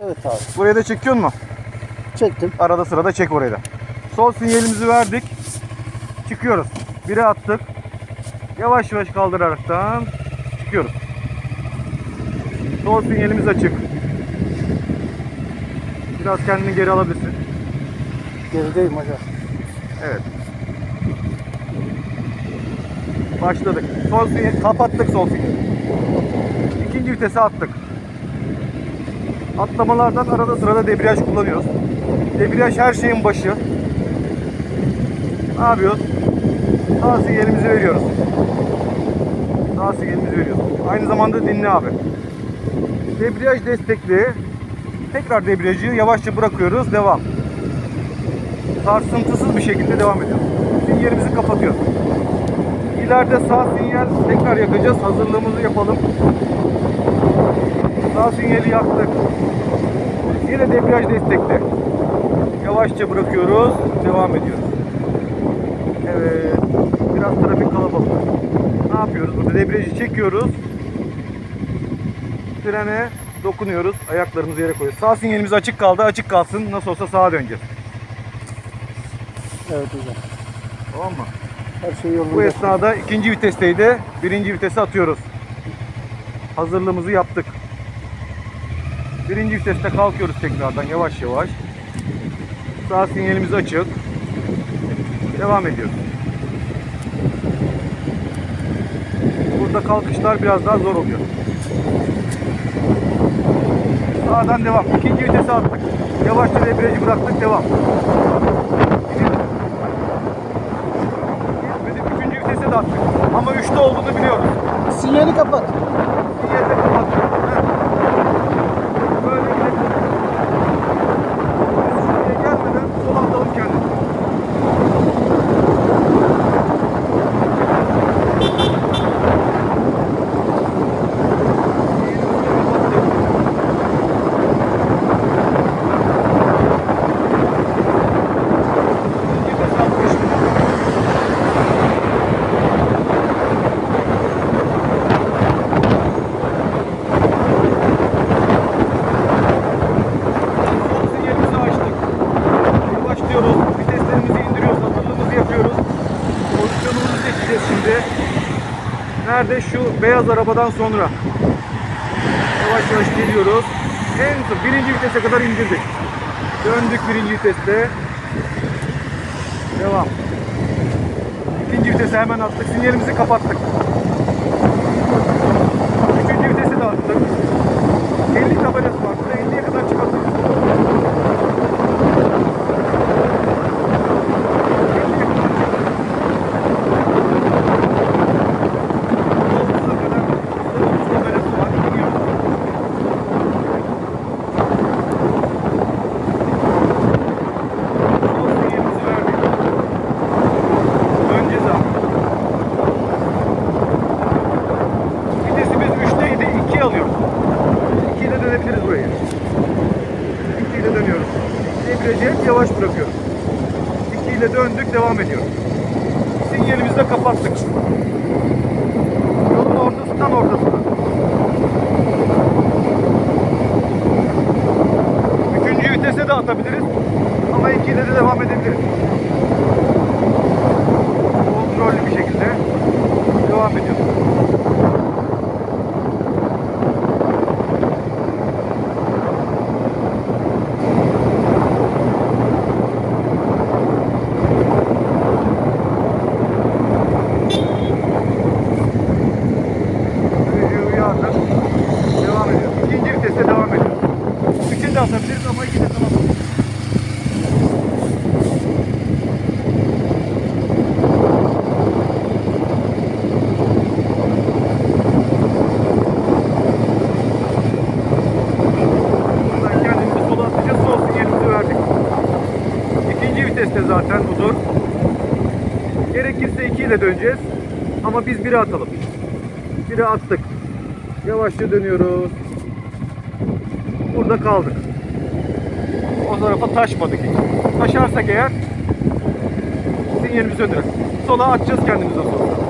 Evet abi. Buraya da çekiyor mu? Çektim. Arada sırada çek orayı da. Sol sinyalimizi verdik. Çıkıyoruz. Bire attık. Yavaş yavaş kaldıraraktan çıkıyoruz. Sol sinyalimiz açık. Biraz kendini geri alabilirsin. Gerideyim hocam. Evet. Başladık. Sol sinyal, kapattık sol sinyali. İkinci vitese attık. Atlamalardan arada sırada debriyaj kullanıyoruz. Debriyaj her şeyin başı. Ne yapıyoruz? Sağ sinyalimizi veriyoruz. Sağ sinyalimizi veriyoruz. Aynı zamanda dinle abi. Debriyaj destekli. Tekrar debriyajı yavaşça bırakıyoruz. Devam sarsıntısız bir şekilde devam ediyoruz. Sinyalimizi kapatıyoruz. İleride sağ sinyal tekrar yakacağız. Hazırlığımızı yapalım. Sağ sinyali yaktık. Yine debriyaj destekli. Yavaşça bırakıyoruz. Devam ediyoruz. Evet. Biraz trafik kalabalık. Ne yapıyoruz? Burada debriyajı çekiyoruz. Frene dokunuyoruz. Ayaklarımızı yere koyuyoruz. Sağ sinyalimiz açık kaldı. Açık kalsın. Nasıl olsa sağa döneceğiz. Evet hocam. Tamam mı? Her şey yolunda. Bu esnada ikinci vitesteydi. Birinci vitese atıyoruz. Hazırlığımızı yaptık. Birinci viteste kalkıyoruz tekrardan yavaş yavaş. Sağ sinyalimiz açık. Devam ediyoruz. Burada kalkışlar biraz daha zor oluyor. Sağdan devam. İkinci vitese attık. Yavaşça debriyajı bıraktık. Devam. Üçüncü vitese de attık. Ama üçte olduğunu biliyoruz. Sinyali kapat. Sinyali de kapattık. Evet. Böyle gidelim. Şuraya gelmeden sola atalım kendimizi. İkinci vites atmıştık. Sol sinyalimizi açtık. Yavaşlıyoruz. Viteslerimizi indiriyoruz. Hazırlığımızı yapıyoruz. Pozisyonumuzu seçeceğiz şimdi. Nerede? Şu beyaz arabadan sonra. Yavaş yavaş geliyoruz. En son birinci vitese kadar indirdik. Döndük birinci viteste. Devam. İkinci vitese hemen attık. Sinyalimizi kapattık. Üçüncü vitesi de attık. 50 tabelası var. Burada 50'ye kadar çıkartıyoruz. 50'ye kadar çıkartıyoruz. Sonsuza kadar 30 tabelası var. Gidiyoruz. Son sinyalimizi verdik. Döneceğiz abi. Vitesimiz 3'teydi. 2'ye alıyoruz. 2 ile dönebiliriz burayı. 2 ile dönüyoruz. Debriyajı hep yavaş bırakıyoruz. 2 ile döndük, devam ediyoruz. Sinyalimizi de kapattık. Yolun ortası tam ortasında. Üçüncü vitese de atabiliriz. Ama 2 ile de devam edebiliriz. Kontrollü bir şekilde devam ediyoruz. Sürücüyü uyardık. Devam ediyoruz. İkinci viteste devam ediyoruz. Üçünü de atabiliriz ama iki de tamam. Buradan kendimizi sola atacağız. Sol sinyalimizi verdik. İkinci viteste zaten budur. Gerekirse 2 ile döneceğiz. Ama biz 1'e atalım. 1'e attık. Yavaşça dönüyoruz. Burada kaldık. O tarafa taşmadık hiç. Taşarsak eğer sinyalimizi söndürürüz. Sola atacağız kendimize sonra.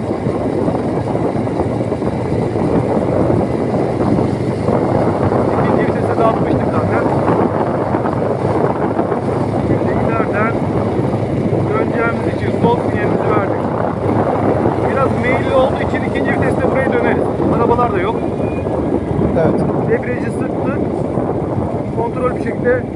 Şimdi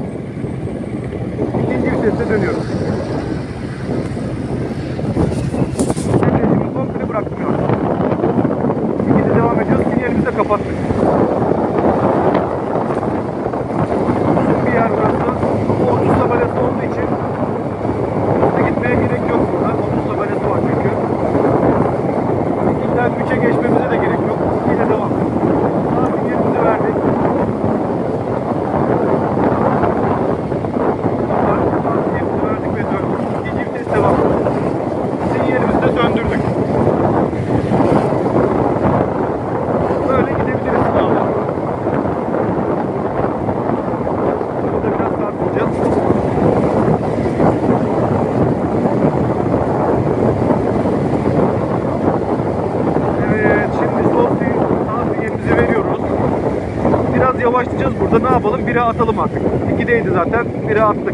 yapalım? Bire atalım artık. İkideydi zaten. Bire attık.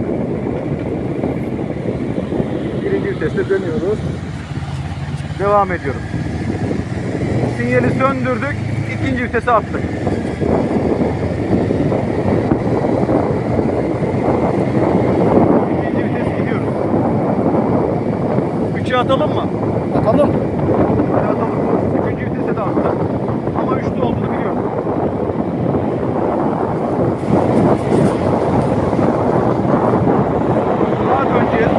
Birinci viteste dönüyoruz. Devam ediyoruz. Sinyali söndürdük. ikinci vitese attık. İkinci vites gidiyoruz. Üçe atalım mı? Atalım. Hadi atalım. Üçüncü vitese de attık. Ama üçte olduğunu biliyorum. Sağa döneceğiz.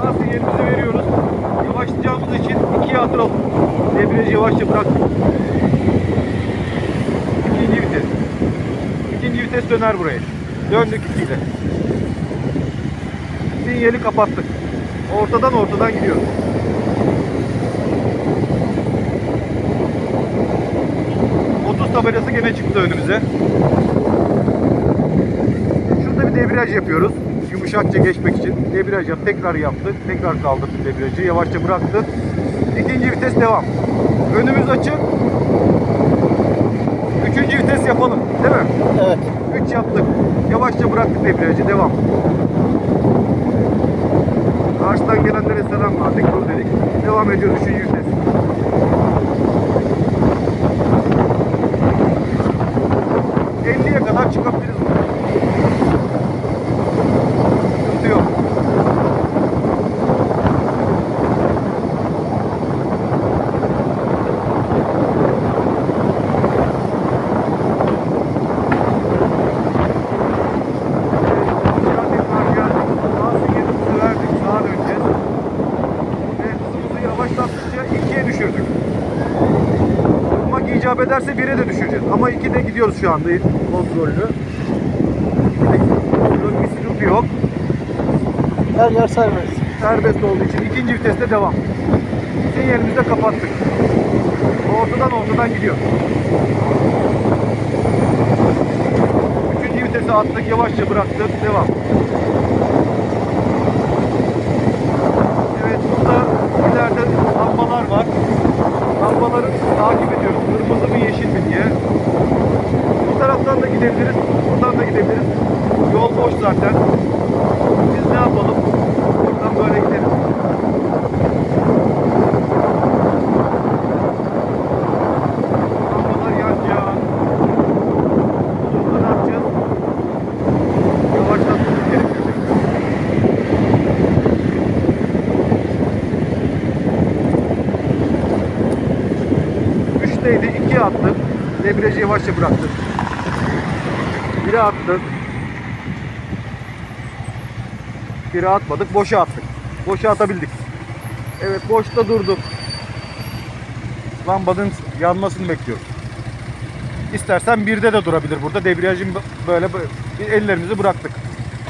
Sağ sinyalimizi veriyoruz. Yavaşlayacağımız için ikiye atalım. Debriyajı yavaşça bıraktık. İkinci vites. İkinci vites döner buraya. Döndük ikiyle. Sinyali kapattık. Ortadan ortadan gidiyoruz. Tabelası gene çıktı önümüze. Şurada bir debriyaj yapıyoruz. Yumuşakça geçmek için. Debriyaj yap, tekrar yaptık. Tekrar kaldırdık debriyajı. Yavaşça bıraktık. İkinci vites devam. Önümüz açık. Üçüncü vites yapalım. Değil mi? Evet. 3 yaptık. Yavaşça bıraktık debriyajı. Devam. Karşıdan gelenlere selam verdik. Dur dedik. Devam ediyoruz. Üçüncü vites. ...50'ye kadar çıkabiliriz buradan. Sıkıntı yok. Aşağı tekrar geldik. Sağ sinyalimizi verdik. Sağa döneceğiz. Ve hızımızı yavaşlattıkça ikiye düşürdük. Durmak icap ederse bire de düşeceğiz. Ama ikide gidiyoruz şu anda kontrollü. İkide bir sıkıntı yok. Her yer serbest. Serbest olduğu için ikinci viteste devam. Sinyalimizi de kapattık. Ortadan ortadan gidiyor. Üçüncü vitese attık, yavaşça bıraktık, devam. Evet, burada ileride lambalar var. Lambaları takip ediyoruz. Kırmızı mı yeşil mi diye. Bu taraftan da gidebiliriz, buradan da gidebiliriz. Yol boş zaten. Biz ne yapalım? Buradan böyle gidelim. Lambalar yanacak. Burada ne yapacağız? Yavaşlatmamız gerekiyor. Üçteydi, ikiye attık. Debriyajı yavaşça bıraktık. Bire attık. Bire atmadık, boşa attık. Boşa atabildik. Evet, boşta durduk. Lambanın yanmasını bekliyoruz. İstersen birde de durabilir burada. Debriyajın böyle bö- ellerimizi bıraktık.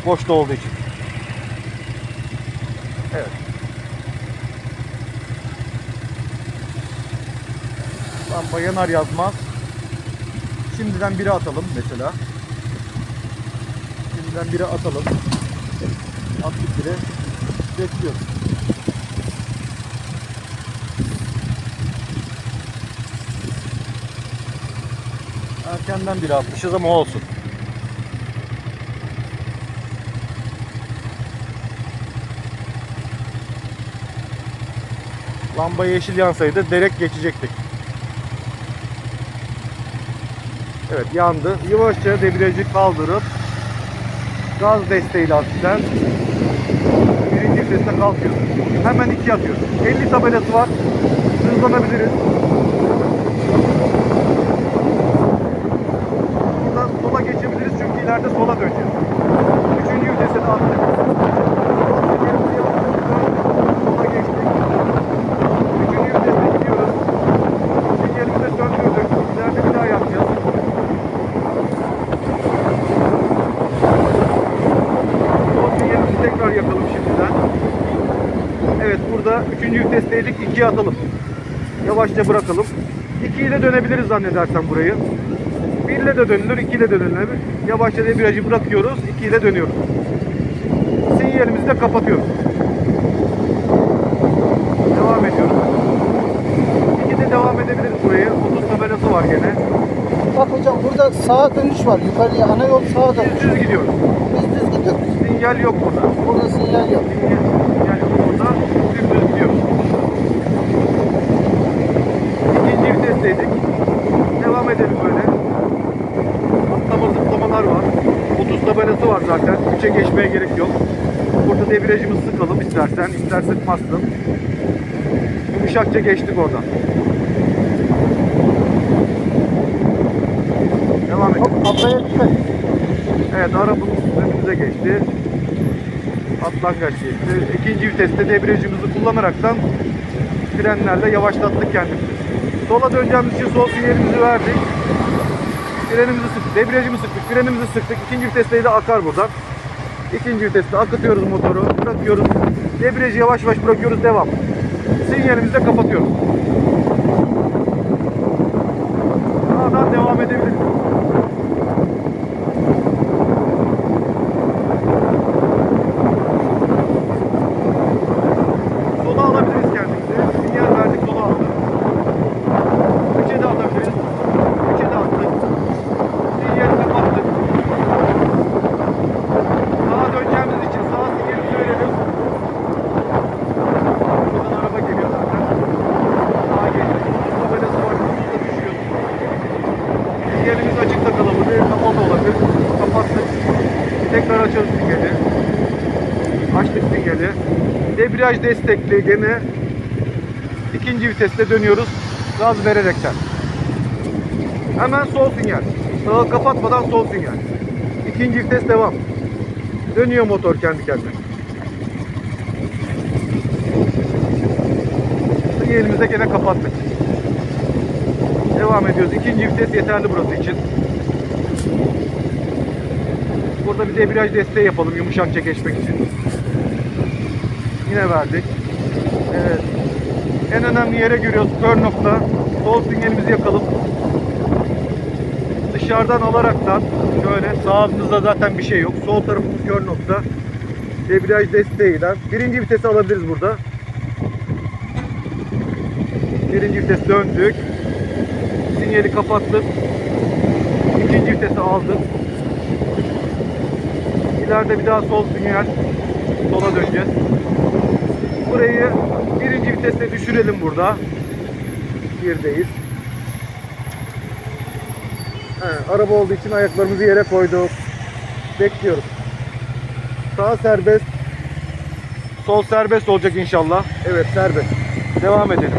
Boşta olduğu için. Evet. Lamba yanar yazmaz. Şimdiden biri atalım mesela. Şimdiden biri atalım. Attık biri. Bekliyoruz. Erkenden biri atmışız ama olsun. Lamba yeşil yansaydı direkt geçecektik. Evet yandı. Yavaşça debriyajı kaldırıp gaz desteğiyle hafiften birinci viteste kalkıyor. Hemen iki atıyor. 50 tabelası var. Hızlanabiliriz. Buradan sola geçebiliriz çünkü ileride sola döneceğiz. Üçüncü vitese de attık. Sola geçtik. Üçüncü viteste gidiyoruz. Sinyalimizi de söndürdük. İleride bir daha yapacağız. Son sinyalimizi tekrar yakalım şimdiden. Evet burada vitesteydik. ikiye atalım. Yavaşça bırakalım. 2 ile dönebiliriz zannedersem burayı. 1 ile de dönülür, 2 ile de dönülür. Yavaşça debriyajı bırakıyoruz, 2 ile dönüyoruz. Sinyalimizi de kapatıyoruz. Devam ediyoruz. 2'de devam edebiliriz burayı. 30 tabelası var gene. Bak hocam burada sağa dönüş var. Yukarıya ana yol sağa dönüş. Düz gidiyoruz. Biz düz gidiyoruz. Sinyal yok burada. Burada sinyal yok. Sinyal yok burada. Dümdüz gidiyoruz. İkinci vitesteydik. Devam edelim böyle. Atlama zıplamalar var. 30 tabelası var zaten. 3'e geçmeye gerek yok. Burada debriyajımızı sıkalım istersen. İster sıkmazsın. Yumuşakça geçtik oradan. Devam edelim. Hop ablaya dikkat. Evet arabamız önümüze geçti. Atlangaç geçti. İkinci viteste debriyajımızı kullanaraktan frenlerle yavaşlattık kendimizi. Sola döneceğimiz için sol sinyalimizi verdik. Frenimizi sıktık, debriyajımızı sıktık, frenimizi sıktık. İkinci viteste de akar buradan. İkinci viteste akıtıyoruz motoru, bırakıyoruz. Debriyajı yavaş yavaş bırakıyoruz, devam. Sinyalimizi de kapatıyoruz. Sağdan devam edebiliriz. Sola alabiliriz kendimizi. Sinyal verdik sola aldık. Üçe de alabiliriz. Üçe de attık. Sinyali kapattık. Sağa döneceğimiz için sağ sinyali söyledim. Buradan araba geliyor zaten. Sağa geçtik. Tabelası var. Hızla düşüyor. Sinyalimiz açıkta kalabilir. Kapalı olabilir. Kapattık. Tekrar açalım sinyali. Açtık sinyali. Debriyaj destekli gene ikinci viteste dönüyoruz gaz vererekten. Hemen sol sinyal. Sağı kapatmadan sol sinyal. İkinci vites devam. Dönüyor motor kendi kendine. Sinyalimize gene kapattık. Devam ediyoruz. İkinci vites yeterli burası için. Burada bir debriyaj desteği yapalım yumuşakça geçmek için. Yine verdik. Evet. En önemli yere giriyoruz. Kör nokta. Sol sinyalimizi yakalım. Dışarıdan alaraktan şöyle sağımızda zaten bir şey yok. Sol tarafımız kör nokta. Debriyaj desteğiyle. Birinci vitesi alabiliriz burada. Birinci vites döndük. Sinyali kapattık. İkinci vitesi aldık. İleride bir daha sol sinyal. Sola döneceğiz. Burayı birinci viteste düşürelim burada. Birdeyiz. He, araba olduğu için ayaklarımızı yere koyduk. Bekliyoruz. Sağ serbest. Sol serbest olacak inşallah. Evet serbest. Devam edelim.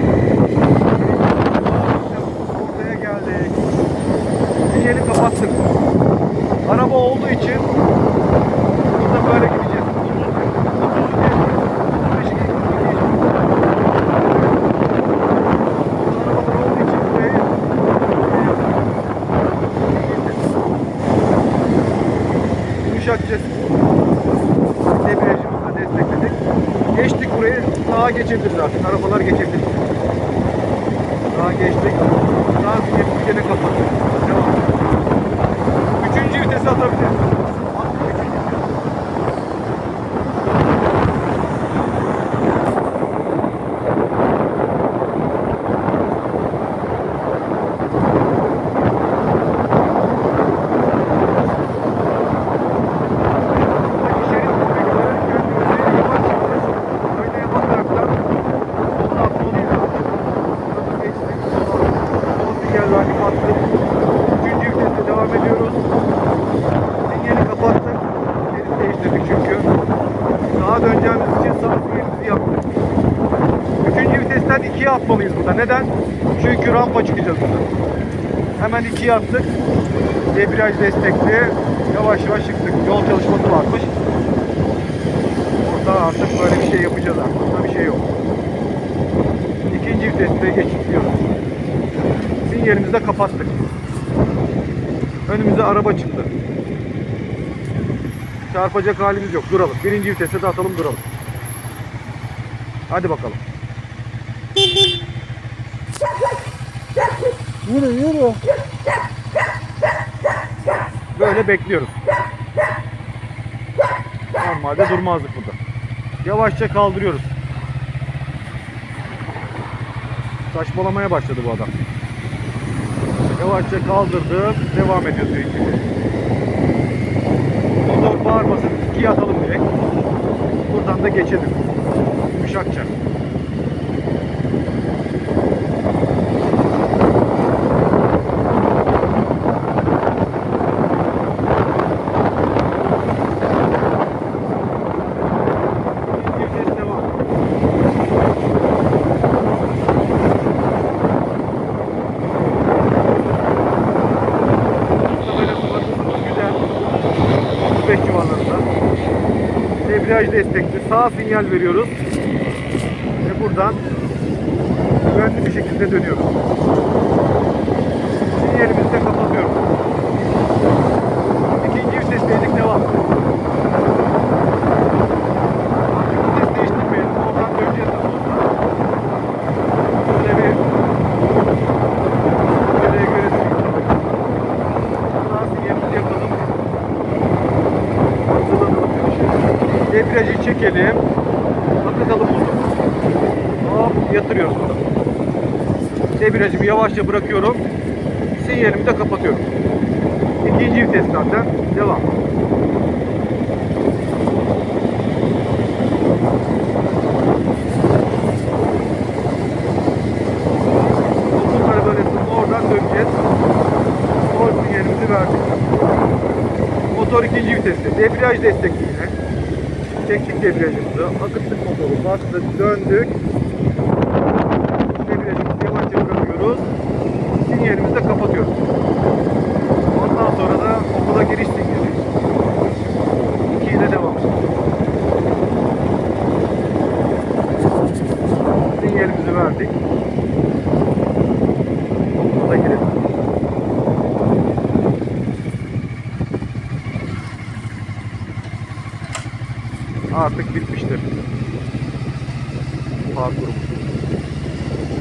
Ortaya geldik. Sinyali kapattık. Araba olduğu için burada böyle gideceğiz. 30 35 Arabalar olduğu için burayı yumuşakça debriyajımızla destekledik. Geçtik burayı. Sağa geçebiliriz artık. Arabalar geçebilir. Sağa geçtik. Sağ sinyalimizi gene kapattık. Devam. Üçüncü vitesi atabiliriz. Attık üçüncü vitesi. şerit bekliyorlar. Kendimizi yavaş yavaş aynaya bakaraktan sola atmalıyız. Hızlı geçtik. Sol sinyal verdik attık. Üçüncü viteste atmalıyız burada. Neden? Çünkü rampa çıkacağız burada. Hemen ikiye attık. Debriyaj destekli. Yavaş yavaş çıktık. Yol çalışması varmış. Burada artık böyle bir şey yapacağız artık. Burada bir şey yok. İkinci viteste geçiyoruz. Sinyalimizi de kapattık. Önümüze araba çıktı. Çarpacak halimiz yok. Duralım. Birinci vitese de atalım duralım. Hadi bakalım. Yürü yürü. Böyle bekliyoruz. Normalde durmazdık burada. Yavaşça kaldırıyoruz. Saçmalamaya başladı bu adam. Yavaşça kaldırdım. Devam ediyor sürekli. Motor bağırmasın. İkiye atalım direkt. Buradan da geçelim. Yumuşakça. İkinci vites devam. Böyle kullanımımız güzel. 35 civarlarında. Debriyaj destekli. Sağ sinyal veriyoruz. Ve buradan güvenli bir şekilde dönüyoruz. Sinyalimizi de kapatıyoruz. İkinci vitesteydik devam. Artık vites değiştirmeyelim. Oradan döneceğiz nasıl olsa. Böyle bir Nereye göre Sağ sinyalimizi yapalım. Hazırlanalım Debriyajı çekelim. Akıtalım motoru. Hop yatırıyoruz bunu. Debriyajımı yavaşça bırakıyorum. Sinyalimi de kapatıyorum. İkinci vites zaten. Devam. Bunları Çektik debriyajımızı. Akıttık motoru. Bastık. Döndük.